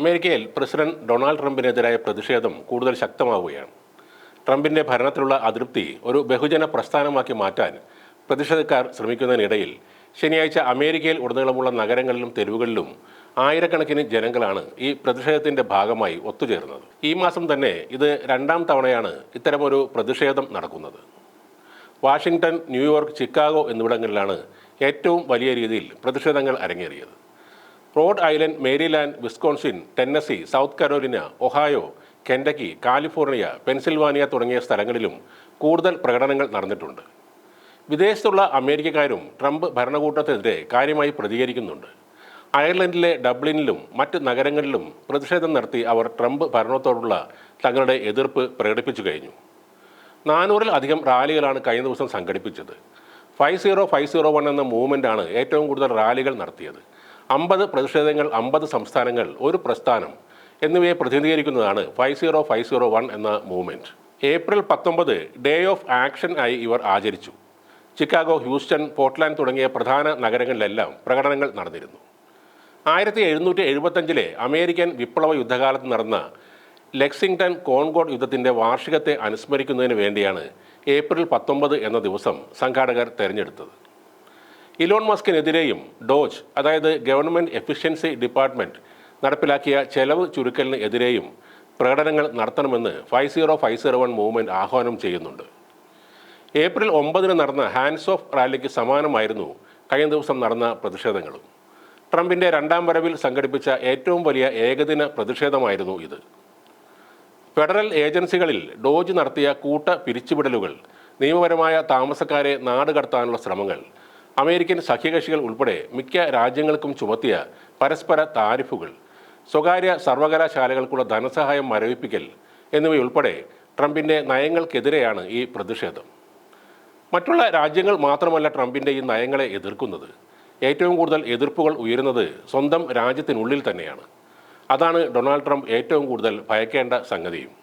അമേരിക്കയിൽ president Donald ട്രംപിനെതിരായ പ്രതിഷേധം കൂടുതൽ ശക്തമാവുകയാണ്. ട്രംപിന്റെ ഭരണത്തിലുള്ള അതൃപ്തി ഒരു ബഹുജന പ്രസ്ഥാനമാക്കി മാറ്റാൻ പ്രതിഷേധക്കാർ ശ്രമിക്കുന്നതിനിടയിൽ ശനിയാഴ്ച അമേരിക്കയിൽ ഉടനീളമുള്ള നഗരങ്ങളിലും തെരുവുകളിലും ആയിരക്കണക്കിന് ജനങ്ങളാണ് ഈ പ്രതിഷേധത്തിന്റെ ഭാഗമായി ഒത്തുചേർന്നത് ഈ മാസം തന്നെ ഇത് രണ്ടാം തവണയാണ് ഇത്തരമൊരു പ്രതിഷേധം നടക്കുന്നത്. വാഷിംഗ്ടൺ ന്യൂയോർക്ക് ചിക്കാഗോ എന്നിവിടങ്ങളിലാണ് ഏറ്റവും വലിയ രീതിയിൽ പ്രതിഷേധങ്ങൾ അരങ്ങേറിയത്. Rhode Island Maryland Wisconsin Tennessee South Carolina Ohio Kentucky California Pennsylvania തുടങ്ങിയ സ്ഥലങ്ങളിലും കൂടുതൽ പ്രകടനങ്ങൾ നടന്നിട്ടുണ്ട്. വിദേശത്തുള്ള അമേരിക്കക്കാരും ട്രംപ് ഭരണകൂട്ടത്തിനെതിരെ കാര്യമായി പ്രതികരിക്കുന്നുണ്ട്. അയർലൻഡിലെ ഡബ്ലിനിലും മറ്റ് നഗരങ്ങളിലും പ്രതിഷേധം നടത്തി അവർ ട്രംപ് ഭരണത്തോടുള്ള തങ്ങളുടെ എതിർപ്പ് പ്രകടിപ്പിച്ചു കഴിഞ്ഞു. നാനൂറിൽ അധികം റാലികളാണ് കഴിഞ്ഞ ദിവസം സംഘടിപ്പിച്ചത്. Five zero five zero one എന്ന മൂവ്മെന്റാണ് ഏറ്റവും കൂടുതൽ റാലികൾ നടത്തിയത്. അമ്പത് പ്രതിഷേധങ്ങൾ അമ്പത് സംസ്ഥാനങ്ങൾ ഒരു പ്രസ്ഥാനം എന്നിവയെ പ്രതിനിധീകരിക്കുന്നതാണ് five zero five zero one എന്ന മൂവ്മെന്റ് ഏപ്രിൽ പത്തൊമ്പത് ഡേ ഓഫ് ആക്ഷൻ ആയി ഇവർ ആചരിച്ചു. ചിക്കാഗോ ഹ്യൂസ്റ്റൺ പോർട്ട്ലാൻഡ് തുടങ്ങിയ പ്രധാന നഗരങ്ങളിലെല്ലാം പ്രകടനങ്ങൾ നടന്നിരുന്നു. ആയിരത്തി എഴുന്നൂറ്റി എഴുപത്തഞ്ചിലെ അമേരിക്കൻ വിപ്ലവ യുദ്ധകാലത്ത് നടന്ന ലെക്സിംഗ്ടൺ കോൺകോഡ് യുദ്ധത്തിന്റെ വാർഷികത്തെ അനുസ്മരിക്കുന്നതിന് വേണ്ടിയാണ് ഏപ്രിൽ പത്തൊമ്പത് എന്ന ദിവസം സംഘാടകർ തെരഞ്ഞെടുത്തത്. ഇലോൺ മസ്കിനെതിരെയും ഡോജ് അതായത് ഗവൺമെന്റ് എഫിഷ്യൻസി ഡിപ്പാർട്ട്മെന്റ് നടപ്പിലാക്കിയ ചെലവ് ചുരുക്കലിന് എതിരെയും പ്രകടനങ്ങൾ നടത്തണമെന്ന് five zero five zero one movement ആഹ്വാനം ചെയ്യുന്നുണ്ട്. ഏപ്രിൽ ഒമ്പതിന് നടന്ന ഹാൻഡ്സ് ഓഫ് റാലിക്ക് സമാനമായിരുന്നു കഴിഞ്ഞ ദിവസം നടന്ന പ്രതിഷേധങ്ങളും. ട്രംപിന്റെ രണ്ടാം വരവിൽ സംഘടിപ്പിച്ച ഏറ്റവും വലിയ ഏകദിന പ്രതിഷേധമായിരുന്നു ഇത്. ഫെഡറൽ ഏജൻസികളിൽ ഡോജ് നടത്തിയ കൂട്ട പിരിച്ചുവിടലുകൾ നിയമപരമായ താമസക്കാരെ നാടുകടത്താനുള്ള ശ്രമങ്ങൾ അമേരിക്കൻ സഖ്യകക്ഷികൾ ഉൾപ്പെടെ മിക്ക രാജ്യങ്ങൾക്കും ചുമത്തിയ പരസ്പര താരിഫുകൾ സ്വകാര്യ സർവകലാശാലകൾക്കുള്ള ധനസഹായം മരവിപ്പിക്കൽ എന്നിവയുൾപ്പെടെ ട്രംപിന്റെ നയങ്ങൾക്കെതിരെയാണ് ഈ പ്രതിഷേധം. മറ്റുള്ള രാജ്യങ്ങൾ മാത്രമല്ല ട്രംപിന്റെ ഈ നയങ്ങളെ എതിർക്കുന്നത്. ഏറ്റവും കൂടുതൽ എതിർപ്പുകൾ ഉയരുന്നത് സ്വന്തം രാജ്യത്തിനുള്ളിൽ തന്നെയാണ്. അതാണ് ഡൊണാൾഡ് ട്രംപ് ഏറ്റവും കൂടുതൽ ഭയക്കേണ്ട സംഗതിയും.